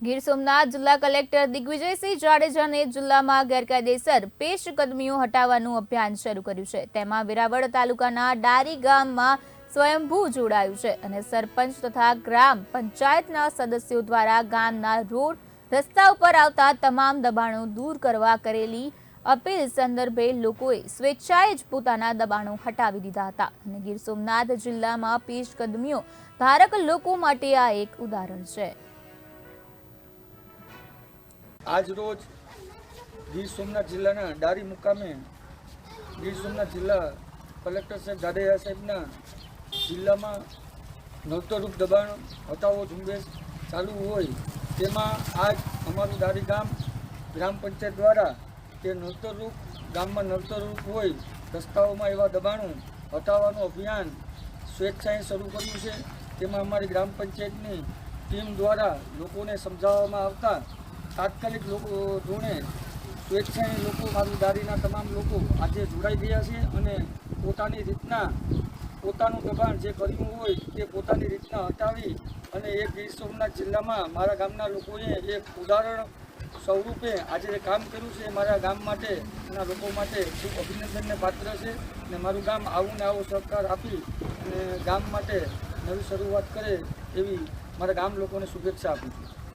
ગીર સોમનાથ જિલ્લા કલેક્ટર દિગ્વિજયસિંહ જાડેજાને જિલ્લામાં ગેરકાયદેસર પેશકદમીઓ હટાવવાનું અભિયાન શરૂ કર્યું છે. તેમાં વેરાવળ તાલુકાના ડારી ગામમાં સ્વયંભૂ જોડાયું છે અને સરપંચ તથા ગ્રામ પંચાયતના સદસ્યો દ્વારા ગામના રોડ રસ્તા ઉપર આવતા તમામ દબાણો દૂર કરવા કરેલી અપીલ સંદર્ભે લોકોએ સ્વેચ્છાએ જ પોતાના દબાણો હટાવી દીધા હતા અને ગીર સોમનાથ જિલ્લામાં પેશકદમીઓ ધારક લોકો માટે આ એક ઉદાહરણ છે. આજ રોજ ગીર સોમનાથ જિલ્લાના ડારી મુકામે ગીર સોમનાથ જિલ્લા કલેક્ટર સાહેબ જાડેજા સાહેબના જિલ્લામાં નવતરૂપ દબાણ હટાવો ઝુંબેશ ચાલુ હોય તેમાં આજ અમારું ડારી ગામ ગ્રામ પંચાયત દ્વારા તે નવતરૂપ ગામમાં નવતરૂપ હોય રસ્તાઓમાં એવા દબાણો હટાવવાનું અભિયાન સ્વેચ્છાએ શરૂ કર્યું છે. તેમાં અમારી ગ્રામ પંચાયતની ટીમ દ્વારા લોકોને સમજાવવામાં આવતા તાત્કાલિક લોકો ધોરણે સ્વેચ્છાએ લોકો મારી દારીના તમામ લોકો આજે જોડાઈ ગયા છે અને પોતાની રીતના પોતાનું દબાણ જે કર્યું હોય તે પોતાની રીતના હટાવી અને એક ગીર સોમનાથ જિલ્લામાં મારા ગામના લોકોએ એક ઉદાહરણ સ્વરૂપે આજે જે કામ કર્યું છે એ મારા ગામ માટે એના લોકો માટે ખૂબ અભિનંદનને પાત્ર છે અને મારું ગામ આવું ને આવો સહકાર આપી અને ગામ માટે નવી શરૂઆત કરે એવી મારા ગામ લોકોને શુભેચ્છા આપું છું.